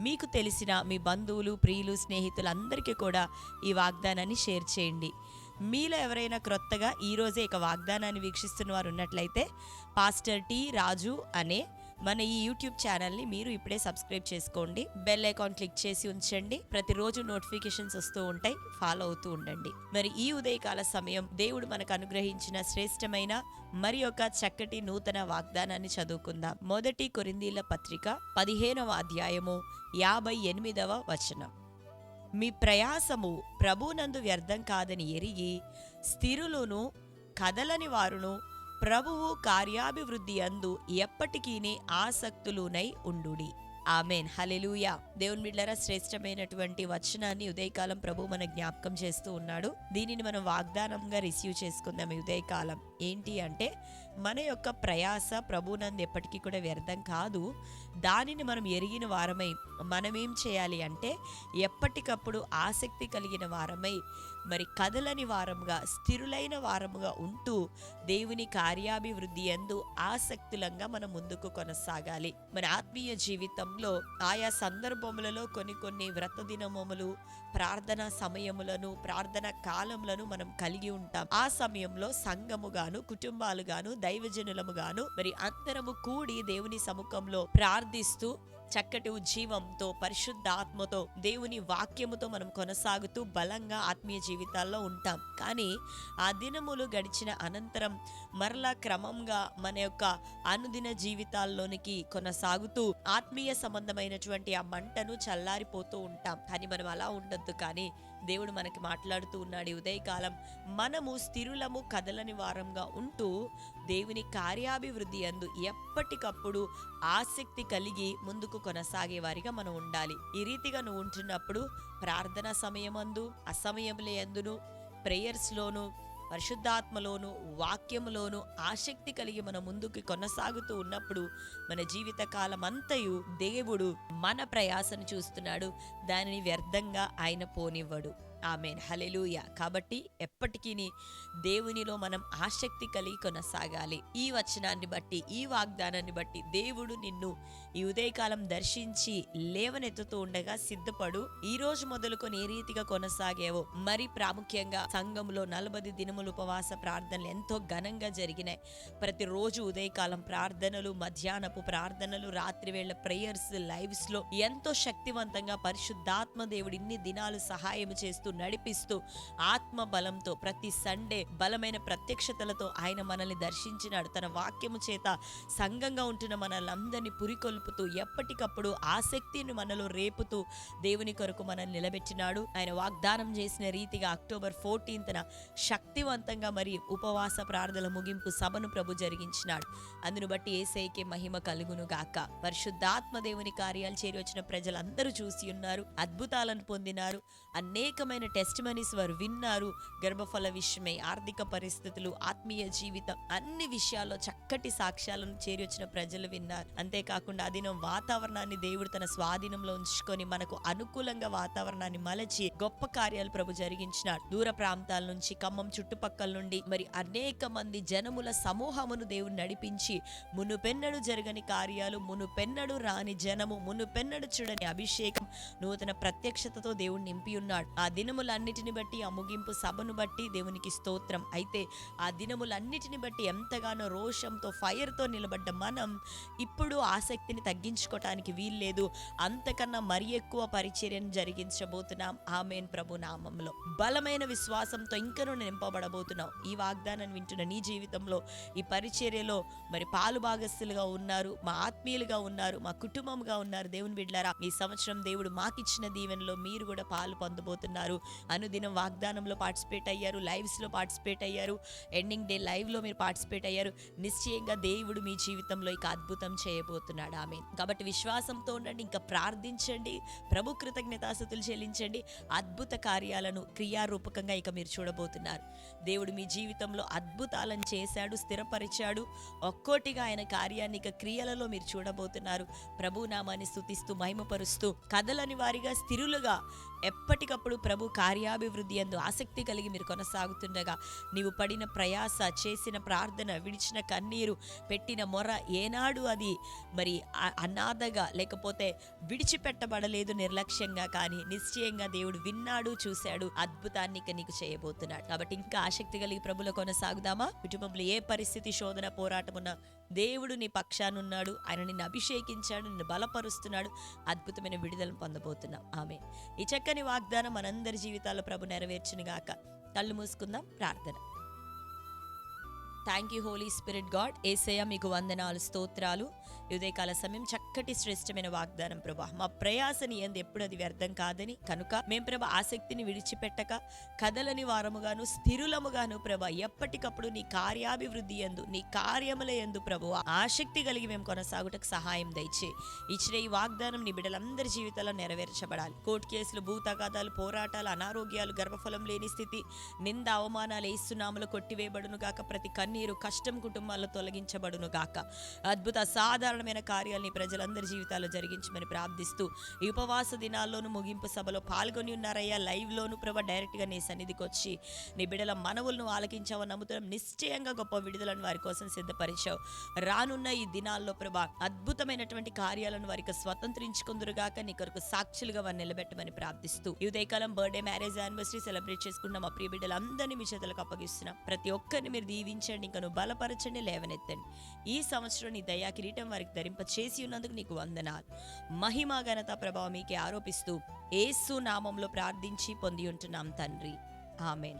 మీకు తెలిసిన మీ బంధువులు ప్రియులు స్నేహితులందరికీ కూడా ఈ వాగ్దానాన్ని షేర్ చేయండి. మీలో ఎవరైనా క్రొత్తగా ఈరోజే ఇక వాగ్దానాన్ని వీక్షిస్తున్న వారు ఉన్నట్లయితే పాస్టర్ టీ రాజు అనే మన ఈ యూట్యూబ్ ఛానల్ని మీరు ఇప్పుడే సబ్స్క్రైబ్ చేసుకోండి. బెల్ ఐకాన్ క్లిక్ చేసి ఉంచండి. ప్రతిరోజు నోటిఫికేషన్స్ వస్తూ ఉంటాయి. ఫాలో అవుతూ ఉండండి. మరి ఈ ఉదయకాల సమయం దేవుడు మనకు అనుగ్రహించిన శ్రేష్టమైన మరి ఒక చక్కటి నూతన వాగ్దానాన్ని చదువుకుందాం. మొదటి కొరిందీల పత్రిక పదిహేనవ అధ్యాయము యాభై ఎనిమిదవ వచనం. మీ ప్రయాసము ప్రభునందు వ్యర్థం కాదని ఎరిగి స్థిరులను కదలని వారును ప్రభువు కార్యాభివృద్ధి అందు ఎప్పటికీనే ఆసక్తులునై ఉండుడి. ఆమెన్. హలెలూయా దేవుని బిడ్డరా శ్రేష్టమైనటువంటి వచనాన్ని ఉదయకాలం ప్రభు మన జ్ఞాపకం చేస్తూ ఉన్నాడు. దీనిని మనం వాగ్దానంగా రిసీవ్ చేసుకుందాం ఉదయకాలం. ఏంటి అంటే మన యొక్క ప్రయాస ప్రభునందు ఎప్పటికీ కూడా వ్యర్థం కాదు. దానిని మనం ఎరిగిన వారమై మనమేం చేయాలి అంటే ఎప్పటికప్పుడు ఆసక్తి కలిగిన వారమై మరి కదలని వారముగా స్థిరులైన వారముగా ఉంటూ దేవుని కార్యాభివృద్ధి ఎందు ఆసక్తులంగా మనం ముందుకు కొనసాగాలి. మన ఆత్మీయ జీవితంలో ఆయా సందర్భములలో కొన్ని కొన్ని వ్రత దినములు ప్రార్థన సమయములను ప్రార్థన కాలములను మనం కలిగి ఉంటాం. ఆ సమయంలో సంఘముగాను కుటుంబాలుగాను దైవజనులముగాను మరి అందరము కూడి దేవుని సముఖంలో ప్రార్థిస్తూ చక్కటి ఉజ్జీవంతో పరిశుద్ధాత్మతో దేవుని వాక్యముతో మనం కొనసాగుతూ బలంగా ఆత్మీయ జీవితాల్లో ఉంటాం. కానీ ఆ దినములు గడిచిన అనంతరం మరలా క్రమంగా మన యొక్క అనుదిన జీవితాల్లోనికి కొనసాగుతూ ఆత్మీయ సంబంధమైనటువంటి ఆ మంటను చల్లారిపోతూ ఉంటాం. కానీ మనం అలా ఉండొద్దు కానీ దేవుడు మనకి మాట్లాడుతూ ఉన్నాడు ఉదయకాలం. మనము స్థిరులము కదలని వారంగా ఉంటూ దేవుని కార్యాభివృద్ధి అందు ఎప్పటికప్పుడు ఆసక్తి కలిగి ముందుకు కొనసాగే వారిగా మనం ఉండాలి. ఈ రీతిగా నువ్వు ఉంటున్నప్పుడు ప్రార్థన సమయమందు అసమయములే అందును ప్రేయర్స్లోను పరిశుద్ధాత్మలోను వాక్యములోను ఆసక్తి కలిగి మన ముందుకు కొనసాగుతూ ఉన్నప్పుడు మన జీవిత అంతయు దేవుడు మన ప్రయాసను చూస్తున్నాడు. దానిని వ్యర్థంగా ఆయన పోనివ్వడు. ఆమెన్. హలెలూయ కాబట్టి ఎప్పటికీ దేవునిలో మనం ఆసక్తి కలిగి కొనసాగాలి. ఈ వచనాన్ని బట్టి ఈ వాగ్దానాన్ని బట్టి దేవుడు నిన్ను ఈ ఉదయకాలం దర్శించి లేవనెత్తుతూ ఉండగా సిద్ధపడు. ఈ రోజు మొదలుకొని ఏ రీతిగా కొనసాగేవో మరి ప్రాముఖ్యంగా సంఘంలో నలభై దినములు ఉపవాస ప్రార్థనలు ఎంతో ఘనంగా జరిగినాయి. ప్రతిరోజు ఉదయకాలం ప్రార్థనలు మధ్యాహ్నపు ప్రార్థనలు రాత్రివేళ ప్రేయర్స్ లైవ్స్లో ఎంతో శక్తివంతంగా పరిశుద్ధాత్మ దేవుడు ఇన్ని దినాలు సహాయం చేస్తూ నడిపిస్తూ ఆత్మ బలంతో ప్రతి సండే బలమైన ప్రత్యక్షతలతో ఆయన మనల్ని దర్శించినాడు. తన వాక్యము చేత సంఘంగా ఉంటున్న మనల్ని పురికొల్పుతూ ఎప్పటికప్పుడు ఆసక్తిని మనలో రేపుతూ దేవుని కొరకు మనల్ని నిలబెట్టినాడు. ఆయన వాగ్దానం చేసిన రీతిగా అక్టోబర్ ఫోర్టీన్త్న శక్తివంతంగా మరి ఉపవాస ప్రార్థన ముగింపు సభను ప్రభు జరిగించినాడు. అందును బట్టి ఏసైకే మహిమ కలుగును గాక. పరిశుద్ధాత్మ దేవుని కార్యాలు చేరి వచ్చిన ప్రజలందరూ చూసి ఉన్నారు. అద్భుతాలను పొందినారు. అనేకమైన టెస్ట్ మనీస్ వారు విన్నారు. గర్భఫల విషయమై ఆర్థిక పరిస్థితులు ఆత్మీయ జీవితం అన్ని విషయాల్లో చక్కటి సాక్ష్యాలను చేరి వచ్చిన ప్రజలు విన్నారు. అంతేకాకుండా ఆ దినం వాతావరణాన్ని దేవుడు తన స్వాధీనంలో ఉంచుకొని మనకు అనుకూలంగా వాతావరణాన్ని మలచి గొప్ప కార్యాలు ప్రభు జరిగించినాడు. దూర ప్రాంతాల నుంచి ఖమ్మం చుట్టుపక్కల నుండి మరి అనేక మంది జనముల సమూహమును దేవుడు నడిపించి మునుపెన్నడు జరగని కార్యాలు మునుపెన్నడు రాని జనము మునుపెన్నడు చూడని అభిషేకం నూతన ప్రత్యక్షతతో దేవుడు నింపి ఉన్నాడు ఆ దినములన్నిటిని బట్టి ఆ ముగింపు సభను బట్టి దేవునికి స్తోత్రం. అయితే ఆ దినములన్నిటిని బట్టి ఎంతగానో రోషంతో ఫైర్తో నిలబడ్డ మనం ఇప్పుడు ఆసక్తిని తగ్గించుకోవటానికి వీల్లేదు. అంతకన్నా మరి ఎక్కువ పరిచర్యను జరిగించబోతున్నాం. ఆమెన్ ప్రభు నామంలో. బలమైన విశ్వాసంతో ఇంకనూ నింపబడబోతున్నాం. ఈ వాగ్దానాన్ని వింటున్న నీ జీవితంలో ఈ పరిచర్యలో మరి పాలు భాగస్థులుగా ఉన్నారు మా ఆత్మీయులుగా ఉన్నారు మా కుటుంబంగా ఉన్నారు దేవుని బిడ్డారా ఈ సంవత్సరం దేవుడు మాకిచ్చిన దీవెనలో మీరు కూడా పాలు పొందబోతున్నారు. అనుదినం వాగ్దానంలో పార్టిసిపేట్ అయ్యారు లైవ్స్లో పార్టిసిపేట్ అయ్యారు ఎండింగ్ డే లైవ్లో మీరు పార్టిసిపేట్ అయ్యారు. నిశ్చయంగా దేవుడు మీ జీవితంలో ఇక అద్భుతం చేయబోతున్నాడు. ఆమె కాబట్టి విశ్వాసంతో ఉండండి ఇంకా ప్రార్థించండి ప్రభు కృతజ్ఞతాస్థుతులు చెల్లించండి. అద్భుత కార్యాలను క్రియారూపకంగా ఇక మీరు చూడబోతున్నారు. దేవుడు మీ జీవితంలో అద్భుతాలను చేశాడు స్థిరపరిచాడు. ఒక్కోటిగా ఆయన కార్యాన్ని ఇక క్రియలలో మీరు చూడబోతున్నారు. ప్రభు నామాన్ని స్థుతిస్తూ మహిమపరుస్తూ కథలని వారిగా స్థిరులుగా ఎప్పటికప్పుడు ప్రభు కార్యాభివృద్ధి ఎందు ఆసక్తి కలిగి మీరు కొనసాగుతుండగా నీవు పడిన ప్రయాస చేసిన ప్రార్థన విడిచిన కన్నీరు పెట్టిన మొర ఏనాడు అది మరి అనాథగా లేకపోతే విడిచిపెట్టబడలేదు నిర్లక్ష్యంగా కానీ నిశ్చయంగా దేవుడు విన్నాడు చూశాడు అద్భుతాన్ని ఇక నీకు చేయబోతున్నాడు. కాబట్టి ఇంకా ఆసక్తి కలిగి ప్రభులో కొనసాగుదామా? కుటుంబంలో ఏ పరిస్థితి శోధన పోరాటం ఉన్నా దేవుడు నీ పక్షానున్నాడు ఆయన నిన్ను అభిషేకించాడు నిన్ను బలపరుస్తున్నాడు అద్భుతమైన విడుదలను పొందబోతున్నాం. ఆమె ఈ చక్కని వాగ్దానం మనందరి జీవితాల్లో ప్రభు నెరవేర్చునుగాక. కళ్ళు మూసుకుందాం ప్రార్థన. Thank you Holy Spirit God Yesayya మీకు వందనాలు స్తోత్రాలు. ఉదయకాల సమయం చక్కటి శ్రేష్టమైన వాగ్దానం ప్రభా. మా ప్రయాసని ఎందు ఎప్పుడు అది వ్యర్థం కాదని కనుక మేం ప్రభ ఆసక్తిని విడిచిపెట్టక కదలని వారముగాను స్థిరులముగాను ప్రభ ఎప్పటికప్పుడు నీ కార్యాభివృద్ధి ఎందు నీ కార్యముల ఎందు ప్రభు ఆసక్తి కలిగి మేము కొనసాగుటకు సహాయం దయచే. ఇచ్చిన ఈ వాగ్దానం నీ బిడ్డలందరి జీవితాల్లో నెరవేర్చబడాలి. కోర్టు కేసులు భూతగాదాలు పోరాటాలు అనారోగ్యాలు గర్భఫలం లేని స్థితి నింద అవమానాలు ఏసునాములు కొట్టివేయబడును గాక ప్రతి కన్నీరు కష్టం కుటుంబాల్లో తొలగించబడును గాక. అద్భుత సాధారణమైన కార్యాలని ప్రజలందరి జీవితాల్లో జరిగించమని ప్రార్థిస్తూ ఈ ఉపవాస దినాల్లోనూ ముగింపు సభలో పాల్గొని ఉన్నారయ్యా. లైవ్లోను ప్రభ డైరెక్ట్గా నీ సన్నిధికి వచ్చి నీ బిడ్డల మనవులను ఆలకించావని నమ్ముతున్నాం. నిశ్చయంగా గొప్ప విడుదలను వారి కోసం సిద్ధపరిచావు. రానున్న ఈ దినాల్లో ప్రభా అద్భుతమైనటువంటి కార్యాలను వారికి స్వతంత్రించుకుందరుగాక నీ కొరకు సాక్షులుగా వారిని నిలబెట్టమని ప్రార్థిస్తూ ఈ ఉదయకాలం బర్త్డే మ్యారేజ్ యానివర్సరీ సెలబ్రేట్ చేసుకున్న మా ప్రియ బిడ్డలందరినీ మీ చేతులకు అప్పగిస్తున్నాం. ప్రతి ఒక్కరిని మీరు దీవించండి. ఇంకా బలపరచండి లేవనెత్తండి. ఈ సంవత్సరం నీ దయా కిరీటం వారికి ధరింప చేసి ఉన్నందుకు నీకు వందనాలు. మహిమా ఘనత ప్రభావం మీకే ఆరోపిస్తూ ఏసు నామంలో ప్రార్థించి పొంది ఉంటున్నాం తండ్రి. ఆమెన్.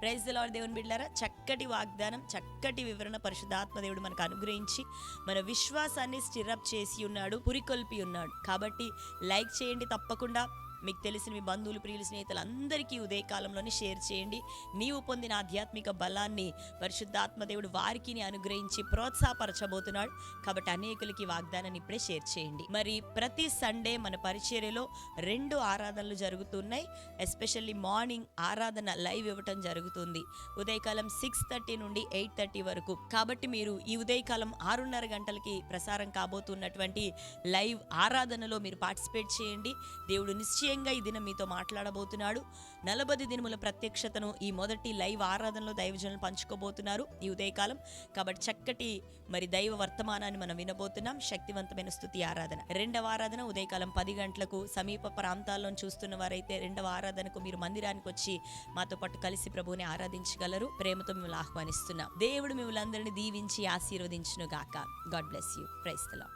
ప్రైజ్ ద లార్డ్ దేవుని బిడ్డారా చక్కటి వాగ్దానం చక్కటి వివరణ పరిశుద్ధాత్మ దేవుడు మనకు అనుగ్రహించి మన విశ్వాసాన్ని స్టిరప్ చేసి ఉన్నాడు పురికొల్పి ఉన్నాడు. కాబట్టి లైక్ చేయండి తప్పకుండా. మీకు తెలిసిన మీ బంధువులు ప్రియులు స్నేహితులు అందరికీ ఉదయకాలంలోనే షేర్ చేయండి. నీవు పొందిన ఆధ్యాత్మిక బలాన్ని పరిశుద్ధాత్మ దేవుడు వారికి అనుగ్రహించి ప్రోత్సాహపరచబోతున్నాడు. కాబట్టి అనేకులకి వాగ్దానాన్ని ఇప్పుడే షేర్ చేయండి. మరి ప్రతి సండే మన పరిచర్యలో రెండు ఆరాధనలు జరుగుతున్నాయి. ఎస్పెషల్లీ మార్నింగ్ ఆరాధన లైవ్ ఇవ్వటం జరుగుతుంది. ఉదయకాలం సిక్స్ థర్టీ నుండి ఎయిట్ థర్టీ వరకు. కాబట్టి మీరు ఈ ఉదయకాలం ఆరున్నర గంటలకి ప్రసారం కాబోతున్నటువంటి లైవ్ ఆరాధనలో మీరు పార్టిసిపేట్ చేయండి. దేవుడు నిశ్చయంగా ఈ దినం మీతో మాట్లాడబోతున్నాడు. నలభై దినముల ప్రత్యక్షతను ఈ మొదటి లైవ్ ఆరాధనలో దైవజనులు పంచుకోబోతున్నారు. ఈ ఉదయకాలం కాబట్టి చక్కటి మరి దైవ వర్తమానాన్ని మనం వినబోతున్నాం. శక్తివంతమైన స్థుతి ఆరాధన. రెండవ ఆరాధన ఉదయకాలం పది గంటలకు సమీప ప్రాంతాల్లో చూస్తున్న వారైతే రెండవ ఆరాధనకు మీరు మందిరానికి వచ్చి మాతో పాటు కలిసి ప్రభువుని ఆరాధించగలరు. ప్రేమతో మిమ్మల్ని ఆహ్వానిస్తున్నాం. దేవుడు మిమ్మల్ని అందరినీ దీవించి ఆశీర్వదించును గాక గాడ్ బ్లెస్ యూ. ప్రైస్తలా